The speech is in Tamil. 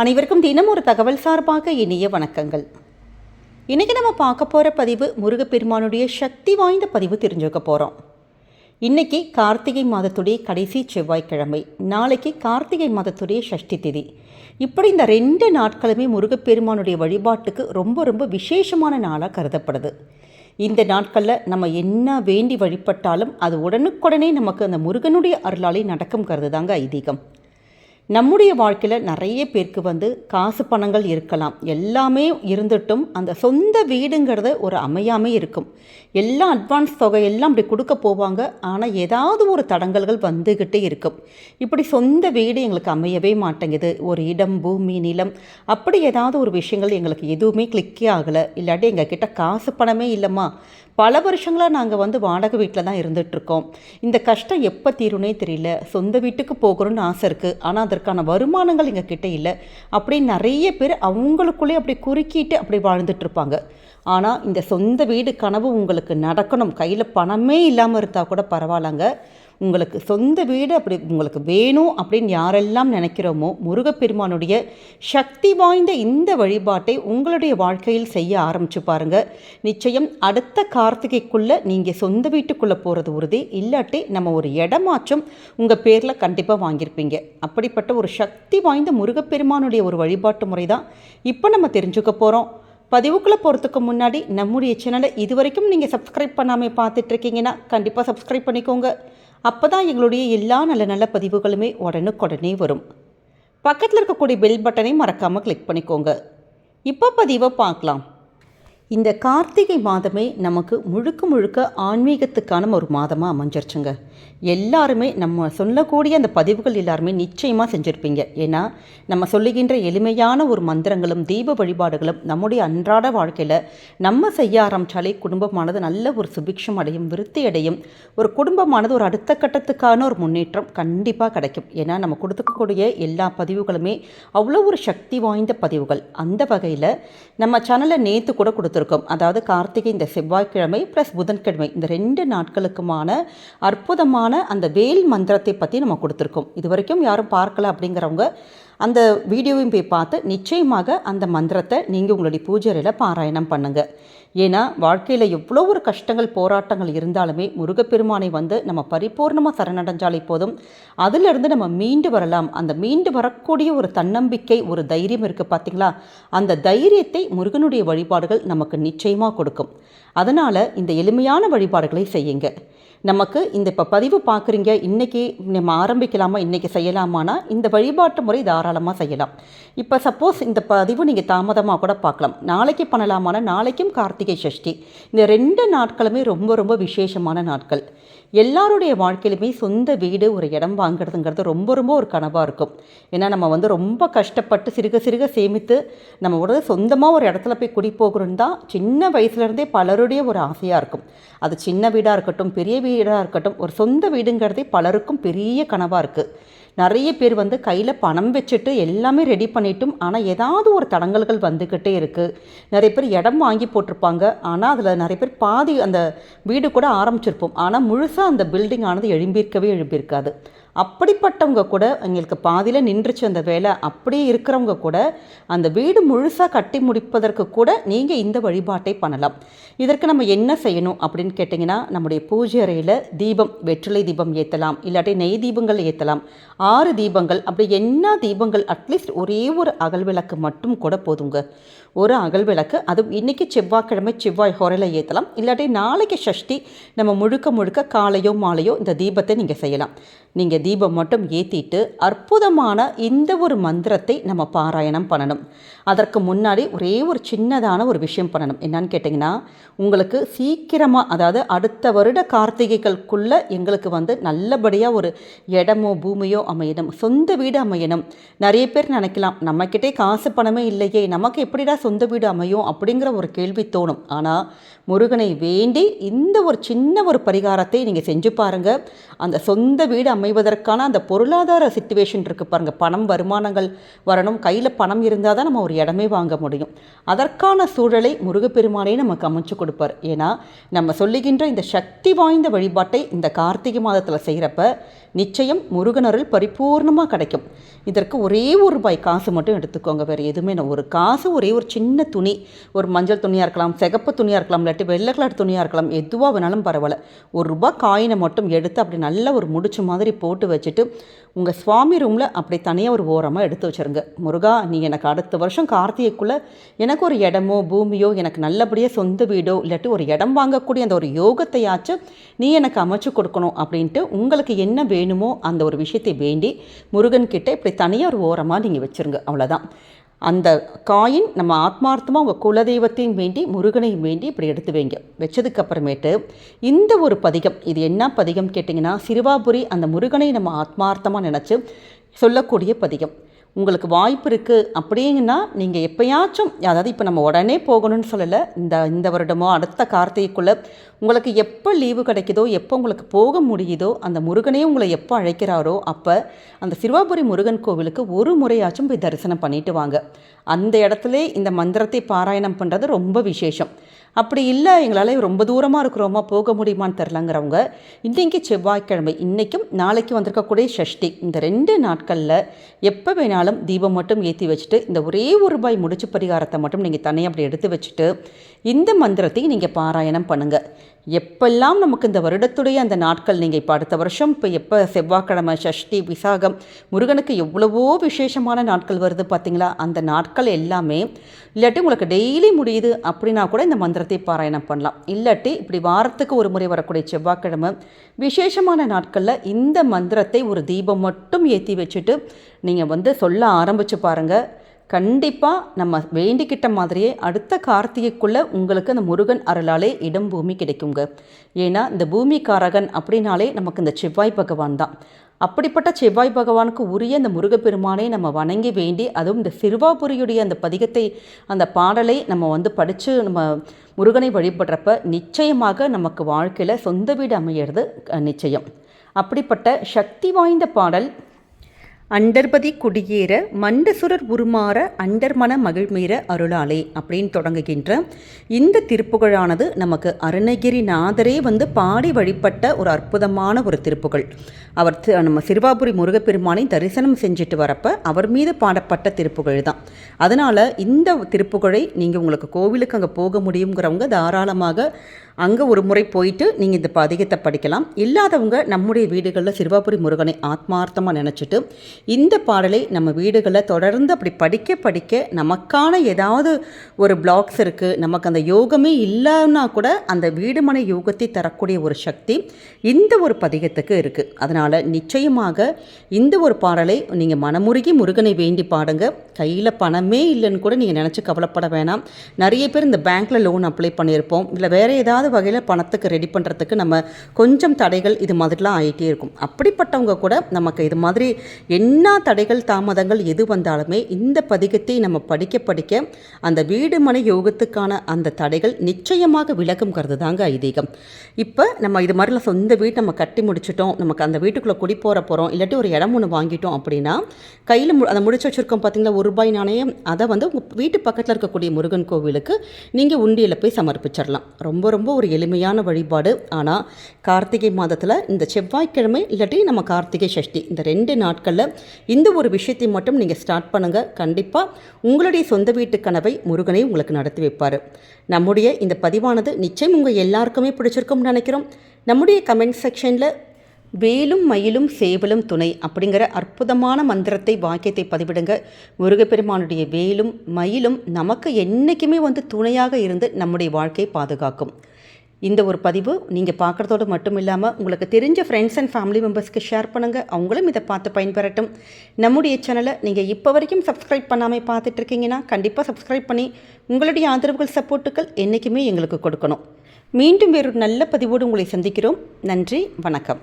அனைவருக்கும் தினம் ஒரு தகவல் சார்பாக இனிய வணக்கங்கள். இன்றைக்கி நம்ம பார்க்க போகிற பதிவு முருகப்பெருமானுடைய சக்தி வாய்ந்த பதிவு தெரிஞ்சுக்க போகிறோம் இன்றைக்கி கார்த்திகை மாதத்துடைய கடைசி செவ்வாய்க்கிழமை நாளைக்கு கார்த்திகை மாதத்துடைய சஷ்டி திதி. இப்படி இந்த ரெண்டு நாட்களுமே முருகப்பெருமானுடைய வழிபாட்டுக்கு ரொம்ப ரொம்ப விசேஷமான நாளாக கருதப்படுது. இந்த நாட்களில் நம்ம என்ன வேண்டி வழிபட்டாலும் அது உடனுக்குடனே நமக்கு அந்த முருகனுடைய அருளாலே நடக்கும் கருது தாங்க ஐதீகம். நம்முடைய வாழ்க்கையில் நிறைய பேருக்கு வந்து காசு பணங்கள் இருக்கலாம். எல்லாமே இருந்துட்டும் அந்த சொந்த வீடுங்கிறத ஒரு அமையாமே இருக்கும். எல்லாம் அட்வான்ஸ் தொகை எல்லாம் அப்படி கொடுக்க போவாங்க. ஆனால் ஏதாவது ஒரு தடங்கல்கள் வந்துக்கிட்டே இருக்கும். இப்படி சொந்த வீடு எங்களுக்கு அமையவே மாட்டேங்குது. ஒரு இடம் பூமி நிலம் அப்படி ஏதாவது ஒரு விஷயங்கள் எங்களுக்கு எதுவுமே கிளிக்கே ஆகலை. இல்லாட்டி எங்கள் கிட்ட காசு பணமே இல்லைம்மா. பல வருஷங்களாக நாங்கள் வந்து வாடகை வீட்டில் தான் இருந்துகிட்ருக்கோம் இந்த கஷ்டம் எப்போ தீரும்னே தெரியல. சொந்த வீட்டுக்கு போகணும்னு ஆசை இருக்குது ஆனால் அதற்கான வருமானங்கள் எங்கள் கிட்டே இல்லை. அப்படி நிறைய பேர் அவங்களுக்குள்ளே அப்படி குறுக்கிட்டு அப்படி வாழ்ந்துட்டுருப்பாங்க ஆனால் இந்த சொந்த வீடு கனவு உங்களுக்கு நடக்கணும். கையில் பணமே இல்லாமல் இருந்தால் கூட பரவாயில்லங்க. உங்களுக்கு சொந்த வீடு அப்படி உங்களுக்கு வேணும் அப்படின்னு யாரெல்லாம் நினைக்கிறோமோ முருகப்பெருமானுடைய சக்தி வாய்ந்த இந்த வழிபாட்டை உங்களுடைய வாழ்க்கையில் செய்ய ஆரம்பிச்சு பாருங்க. நிச்சயம் அடுத்த கார்த்திகைக்குள்ளே நீங்கள் சொந்த வீட்டுக்குள்ளே போகிறது உறுதி. இல்லாட்டி நம்ம ஒரு இடமாற்றம் உங்கள் பேரில் கண்டிப்பாக வாங்கியிருப்பீங்க. அப்படிப்பட்ட ஒரு சக்தி வாய்ந்த முருகப்பெருமானுடைய ஒரு வழிபாட்டு முறை தான் இப்போ நம்ம தெரிஞ்சுக்க போகிறோம் பதிவுக்குள்ளே போகிறதுக்கு முன்னாடி நம்முடைய சேனலை இது வரைக்கும் நீங்கள் சப்ஸ்கிரைப் பண்ணாமல் பார்த்துட்ருக்கீங்கன்னா கண்டிப்பாக சப்ஸ்கிரைப் பண்ணிக்கோங்க. அப்போ தான் எங்களுடைய எல்லா நல்ல நல்ல பதிவுகளுமே உடனுக்குடனே வரும். பக்கத்தில் இருக்கக்கூடிய பெல் பட்டனை மறக்காமல் கிளிக் பண்ணிக்கோங்க. இப்போ பதிவை பார்க்கலாம். இந்த கார்த்திகை மாதமே நமக்கு முழுக்க முழுக்க ஆன்மீகத்துக்கான ஒரு மாதமாக அமைஞ்சிருச்சுங்க. எல்லாருமே நம்ம சொல்லக்கூடிய அந்த பதிவுகள் எல்லாருமே நிச்சயமாக செஞ்சுருப்பீங்க. ஏன்னா நம்ம சொல்லுகின்ற எளிமையான ஒரு மந்திரங்களும் தீப வழிபாடுகளும் நம்முடைய அன்றாட வாழ்க்கையில் நம்ம செய்ய ஆரம்பித்தாலே குடும்பமானது நல்ல ஒரு சுபிக்ஷம் அடையும் விருத்தி அடையும். ஒரு குடும்பமானது ஒரு அடுத்த கட்டத்துக்கான ஒரு முன்னேற்றம் கண்டிப்பாக கிடைக்கும். ஏன்னா நம்ம கொடுத்துக்கக்கூடிய எல்லா பதிவுகளுமே அவ்வளோ ஒரு சக்தி வாய்ந்த பதிவுகள். அந்த வகையில் நம்ம சேனலை நேற்று கூட கொடுத்துருக்கோம். அதாவது கார்த்திகை இந்த செவ்வாய்க்கிழமை ப்ளஸ் புதன்கிழமை இந்த ரெண்டு நாட்களுக்குமான அற்புதமான அந்த வேல் மந்திரத்தை பற்றி நம்ம கொடுத்துருக்கோம். இது வரைக்கும் யாரும் பார்க்கல அப்படிங்கிறவங்க அந்த வீடியோவையும் போய் பார்த்து நிச்சயமாக அந்த மந்திரத்தை நீங்கள் உங்களுடைய பூஜையில் பாராயணம் பண்ணுங்கள் ஏன்னா வாழ்க்கையில் எவ்வளோ ஒரு கஷ்டங்கள் போராட்டங்கள் இருந்தாலுமே முருகப்பெருமானை வந்து நம்ம பரிபூர்ணமாக சரணடைஞ்சாலே போதும். அதிலிருந்து நம்ம மீண்டு வரலாம். அந்த மீண்டு வரக்கூடிய ஒரு தன்னம்பிக்கை ஒரு தைரியம் இருக்குது பார்த்தீங்களா அந்த தைரியத்தை முருகனுடைய வழிபாடுகள் நமக்கு நிச்சயமாக கொடுக்கும். அதனால் இந்த எளிமையான வழிபாடுகளை செய்யுங்க. நமக்கு இந்த இப்போ பதிவு பார்க்குறீங்க இன்றைக்கி நம்ம ஆரம்பிக்கலாமா இன்றைக்கி செய்யலாமானா இந்த வழிபாட்டு முறை தாராளமாக செய்யலாம். இப்போ சப்போஸ் இந்த பதிவு நீங்கள் தாமதமாக கூட பார்க்கலாம். நாளைக்கு பண்ணலாமானா நாளைக்கும் கார்த்திகை சஷ்டி. இந்த ரெண்டு நாட்களுமே ரொம்ப ரொம்ப விசேஷமான நாட்கள். எல்லாருடைய வாழ்க்கையிலுமே சொந்த வீடு ஒரு இடம் வாங்குறதுங்கிறது ரொம்ப ரொம்ப ஒரு கனவாக இருக்கும். ஏன்னா நம்ம வந்து ரொம்ப கஷ்டப்பட்டு சிறுக சிறுக சேமித்து நம்ம ஒரு சொந்தமாக ஒரு இடத்துல போய் குடி போகிறோன்னு தான் சின்ன வயசுலேருந்தே பலருடைய ஒரு ஆசையாக இருக்கும். அது சின்ன வீடாக இருக்கட்டும் பெரிய வீடாக இருக்கட்டும் ஒரு சொந்த வீடுங்கிறதே பலருக்கும் பெரிய கனவாக இருக்குது நிறைய பேர் வந்து கையில் பணம் வச்சுட்டு எல்லாமே ரெடி பண்ணிட்டும் ஆனால் ஏதாவது ஒரு தடங்கல்கள் வந்துக்கிட்டே இருக்குது நிறைய பேர் இடம் வாங்கி போட்டிருப்பாங்க. ஆனால் அதில் நிறைய பேர் பாதி அந்த வீடு கூட ஆரம்பிச்சிருப்போம். ஆனால் முழுசாக அந்த பில்டிங் ஆனது எழும்பியிருக்கவே எழும்பியிருக்காது. அப்படிப்பட்டவங்க கூட எங்களுக்கு பாதியில் நின்றுச்சு அந்த வேலை அப்படியே இருக்கிறவங்க கூட அந்த வீடு முழுசாக கட்டி முடிப்பதற்கு கூட நீங்கள் இந்த வழிபாட்டை பண்ணலாம். இதற்கு நம்ம என்ன செய்யணும் அப்படின்னு கேட்டிங்கன்னா நம்முடைய பூஜை அறையில் தீபம் வெற்றிலை தீபம் ஏற்றலாம் இல்லாட்டி நெய் தீபங்கள் ஏற்றலாம் ஆறு தீபங்கள் அப்படி என்ன தீபங்கள் அட்லீஸ்ட் ஒரே ஒரு அகல் விளக்கு மட்டும் கூட போதுங்க. ஒரு அகல் விளக்கு. அதுவும் இன்றைக்கி செவ்வாய்க்கிழமை செவ்வாய் ஹொரையில் ஏற்றலாம் இல்லாட்டி நாளைக்கு சஷ்டி நம்ம முழுக்க முழுக்க காலையோ மாலையோ இந்த தீபத்தை நீங்கள் செய்யலாம். நீங்கள் தீபம் மட்டும் ஏற்றிட்டு அற்புதமான இந்த ஒரு மந்திரத்தை நம்ம பாராயணம் பண்ணணும். அதற்கு முன்னாடி ஒரே ஒரு சின்னதான ஒரு விஷயம் பண்ணணும். என்னன்னு கேட்டிங்கன்னா உங்களுக்கு சீக்கிரமாக அதாவது அடுத்த வருட கார்த்திகைகளுக்குள்ளே எங்களுக்கு வந்து நல்லபடியாக ஒரு இடமோ பூமியோ அமையணும். சொந்த வீடு அமையணும். நிறைய பேர் நினைக்கலாம். நம்மக்கிட்டே காசு பணமே இல்லையே. நமக்கு எப்படிடா சொந்த வீடு அமையும் அப்படிங்கிற ஒரு கேள்வி தோணும். ஆனால் முருகனை வேண்டி இந்த ஒரு சின்ன ஒரு பரிகாரத்தை நீங்கள் செஞ்சு பாருங்கள் அந்த சொந்த வீடு அமைவதற்கான அந்த பொருளாதார சுச்சுவேஷன் இருக்குது பாருங்கள் பணம் வருமானங்கள் வரணும். கையில் பணம் இருந்தால் தான் நம்ம ஒரு இடமே வாங்க முடியும். அதற்கான சூழலை முருகப்பெருமானே நமக்கு அமைச்சு கொடுப்பார். ஏன்னா நம்ம சொல்லுகின்ற இந்த சக்தி வாய்ந்த வழிபாட்டை இந்த கார்த்திகை மாதத்தில் செய்கிறப்ப நிச்சயம் முருகனருள் பரிபூர்ணமாக கிடைக்கும். இதற்கு ஒரே ஒரு ரூபாய் காசு மட்டும் எடுத்துக்கோங்க. வேறு எதுவுமே நான் ஒரு காசு ஒரே ஒரு சின்ன துணி. ஒரு மஞ்சள் துணியாக இருக்கலாம் சிகப்பு துணியாக இருக்கலாம் இல்லாட்டி வெள்ளை கலர் துணியாக இருக்கலாம் எதுவாக வேணாலும் பரவாயில்ல. ஒரு ரூபாய் காயினை மட்டும் எடுத்து அப்படி நல்ல ஒரு முடிச்சு மாதிரி போட்டு வச்சுட்டு உங்கள் சுவாமி ரூமில் அப்படி தனியாக ஒரு ஓரமாக எடுத்து வச்சுருங்க. முருகா நீ எனக்கு அடுத்த வருஷம் கார்த்திகைக்குள்ளே எனக்கு ஒரு இடமோ பூமியோ எனக்கு நல்லபடியாக சொந்த வீடோ இல்லாட்டி ஒரு இடம் வாங்கக்கூடிய அந்த ஒரு யோகத்தையாச்சும் நீ எனக்கு அமைச்சு கொடுக்கணும் அப்படின்ட்டு உங்களுக்கு என்ன வேணும் அந்த ஒரு விஷயத்தை வேண்டி முருகன்கிட்ட இப்படி தனியாக ஒரு ஓரமாக நீங்கள் வச்சுருங்க. அவ்வளோதான் அந்த காயின் நம்ம ஆத்மார்த்தமாக உங்கள் குலதெய்வத்தையும் வேண்டி முருகனையும் வேண்டி இப்படி எடுத்து வைங்க. வச்சதுக்கப்புறமேட்டு இந்த ஒரு பதிகம் இது என்ன பதிகம் கேட்டிங்கன்னா சிறுவாபுரி அந்த முருகனை நம்ம ஆத்மார்த்தமாக நினச்சி சொல்லக்கூடிய பதிகம். உங்களுக்கு வாய்ப்பு இருக்குது அப்படின்னா நீங்கள் எப்போயாச்சும் அதாவது இப்போ நம்ம உடனே போகணும்னு சொல்லலை இந்த இந்த வருடமோ அடுத்த கார்த்திகைக்குள்ளே உங்களுக்கு எப்போ லீவு கிடைக்குதோ எப்போ உங்களுக்கு போக முடியுதோ அந்த முருகனே உங்களை எப்போ அழைக்கிறாரோ அப்போ அந்த சிறுவாபுரி முருகன் கோவிலுக்கு ஒரு முறையாச்சும் போய் தரிசனம் பண்ணிட்டு வாங்க. அந்த இடத்துல இந்த மந்திரத்தை பாராயணம் பண்ணுறது ரொம்ப விசேஷம். அப்படி இல்லை எங்களால் ரொம்ப தூரமாக இருக்கிறோமா போக முடியுமான்னு தெரிலங்கிறவங்க இன்றைக்கி செவ்வாய்க்கிழமை இன்றைக்கும் நாளைக்கு வந்திருக்கக்கூடிய ஷஷ்டி இந்த ரெண்டு நாட்களில் எப்போ வேணாலும் தீபம் மட்டும் ஏற்றி வச்சுட்டு இந்த ஒரே ஒரு ரூபாய் முடிச்சு பரிகாரத்தை மட்டும் நீங்கள் தனியாக அப்படி எடுத்து வச்சுட்டு இந்த மந்திரத்தை நீங்கள் பாராயணம் பண்ணுங்கள் எப்பெல்லாம் நமக்கு இந்த வருடத்துடைய அந்த நாட்கள் நீங்கள் இப்போ அடுத்த வருஷம் இப்போ எப்போ செவ்வாய்க்கிழமை சஷ்டி விசாகம் முருகனுக்கு எவ்வளவோ விசேஷமான நாட்கள் வருது பார்த்தீங்களா அந்த நாட்கள் எல்லாமே இல்லாட்டி உங்களுக்கு டெய்லி முடியுது அப்படின்னா கூட இந்த மந்திரத்தை பாராயணம் பண்ணலாம். இல்லாட்டி இப்படி வாரத்துக்கு ஒரு முறை வரக்கூடிய செவ்வாய்க்கிழமை விசேஷமான நாட்களில் இந்த மந்திரத்தை ஒரு தீபம் மட்டும் ஏற்றி வச்சுட்டு நீங்கள் வந்து சொல்ல ஆரம்பித்து பாருங்கள் கண்டிப்பாக நம்ம வேண்டிக்கிட்ட மாதிரியே அடுத்த கார்த்திகைக்குள்ளே உங்களுக்கு அந்த முருகன் அருளாலே இடம் பூமி கிடைக்குங்க. ஏன்னா இந்த பூமிக்காரகன் அப்படின்னாலே நமக்கு இந்த செவ்வாய் பகவான் தான். அப்படிப்பட்ட செவ்வாய் பகவானுக்கு உரிய அந்த முருகப்பெருமானை நம்ம வணங்கி வேண்டி அதுவும் இந்த சிறுவாபுரியுடைய அந்த பதிகத்தை அந்த பாடலை நம்ம வந்து படித்து நம்ம முருகனை வழிபடுறப்ப நிச்சயமாக நமக்கு வாழ்க்கையில் சொந்த வீடு அமையிறது நிச்சயம். அப்படிப்பட்ட சக்தி வாய்ந்த பாடல் அண்டர்பதி குடியேற மண்டசுரர் உருமாற அண்டர்மன மகிழ்மீற அருளாலே அப்படின்னு தொடங்குகின்ற இந்த திருப்புகழானது நமக்கு அருணகிரிநாதரே வந்து பாடி வழிபட்ட ஒரு அற்புதமான ஒரு திருப்புகழ். அவர் நம்ம சிறுவாபுரி முருகப்பெருமானை தரிசனம் செஞ்சுட்டு வரப்ப அவர் மீது பாடப்பட்ட திருப்புகழ் தான். அதனால் இந்த திருப்புகழை நீங்கள் உங்களுக்கு கோவிலுக்கு அங்கே போக முடியுங்கிறவங்க தாராளமாக அங்கே ஒரு முறை போயிட்டு நீங்கள் இந்த பதிகத்தை படிக்கலாம். இல்லாதவங்க நம்முடைய வீடுகளில் சிறுவாபுரி முருகனை ஆத்மார்த்தமாக நினச்சிட்டு இந்த பாடலை நம்ம வீடுகளில் தொடர்ந்து அப்படி படிக்க படிக்க நமக்கான ஏதாவது ஒரு பிளாக்ஸ் இருக்குது நமக்கு அந்த யோகமே இல்லைன்னா கூட அந்த வீடுமனை யோகத்தை தரக்கூடிய ஒரு சக்தி இந்த ஒரு பதிகத்துக்கு இருக்குது அதனால் நிச்சயமாக இந்த ஒரு பாடலை நீங்கள் மனமுருகி முருகனை வேண்டி பாடுங்க. கையில் பணமே இல்லைன்னு கூட நீங்கள் நினச்சி கவலைப்பட வேணாம். நிறைய பேர் இந்த பேங்க்கில் லோன் அப்ளை பண்ணியிருப்போம். இல்லை வேறு ஏதாவது ஏதாவது வகையில் பணத்துக்கு ரெடி பண்ணுறதுக்கு நம்ம கொஞ்சம் தடைகள் இது மாதிரிலாம் ஆகிட்டே இருக்கும். அப்படிப்பட்டவங்க கூட நமக்கு இது மாதிரி என்ன தடைகள் தாமதங்கள் எது வந்தாலுமே இந்த பதிகத்தை நம்ம படிக்க படிக்க அந்த வீடு மனை யோகத்துக்கான அந்த தடைகள் நிச்சயமாக விலகுங்கிறது தாங்க ஐதீகம். இப்போ நம்ம இது மாதிரிலாம் சொந்த வீட்டை நம்ம கட்டி முடிச்சிட்டோம் நமக்கு அந்த வீட்டுக்குள்ளே குடி போகிற போகிறோம் இல்லாட்டி ஒரு இடம் ஒன்று வாங்கிட்டோம் அப்படின்னா கையில் மு அதை முடிச்சு வச்சுருக்கோம் பார்த்தீங்களா ஒரு ரூபாய் நாணயம் அதை வந்து உங்கள் வீட்டு பக்கத்தில் இருக்கக்கூடிய முருகன் கோவிலுக்கு நீங்கள் உண்டியில் போய் சமர்ப்பிச்சிடலாம் ரொம்ப ரொம்ப ஒரு எளிமையான வழிபாடு. ஆனால் கார்த்திகை மாதத்தில் இந்த செவ்வாய்க்கிழமை இல்லாட்டி நம்ம கார்த்திகை சஷ்டி இந்த ரெண்டு நாட்களில் இந்த ஒரு விஷயத்தை மட்டும் நீங்கள் ஸ்டார்ட் பண்ணுங்கள் கண்டிப்பாக உங்களுடைய சொந்த வீட்டு கனவை முருகனை உங்களுக்கு நடத்தி வைப்பார். நம்முடைய இந்த பதிவானது நிச்சயம் உங்கள் எல்லாருக்குமே பிடிச்சிருக்கும்னு நினைக்கிறோம். நம்முடைய கமெண்ட் செக்ஷனில் வேலும் மயிலும் சேவலும் துணை அப்படிங்கிற அற்புதமான மந்திரத்தை வாக்கியத்தை பதிவிடுங்க. முருகப்பெருமானுடைய வேலும் மயிலும் நமக்கு என்றைக்குமே வந்து துணையாக இருந்து நம்முடைய வாழ்க்கையை பாதுகாக்கும். இந்த ஒரு பதிவு நீங்கள் பார்க்குறதோடு மட்டும் இல்லாமல் உங்களுக்கு தெரிஞ்ச ஃப்ரெண்ட்ஸ் அண்ட் ஃபேமிலி மெம்பர்ஸ்க்கு ஷேர் பண்ணுங்கள் அவங்களும் இதை பார்த்து பயன்பெறட்டும். நம்முடைய சேனலை நீங்கள் இப்போ வரைக்கும் சப்ஸ்கிரைப் பண்ணாமல் பார்த்துட்ருக்கீங்கன்னா கண்டிப்பாக சப்ஸ்கிரைப் பண்ணி உங்களுடைய ஆதரவுகள் சப்போர்ட்டுகள் என்றைக்குமே எங்களுக்கு கொடுக்கணும். மீண்டும் வேறொரு நல்ல பதிவோடு உங்களை சந்திக்கிறோம். நன்றி வணக்கம்.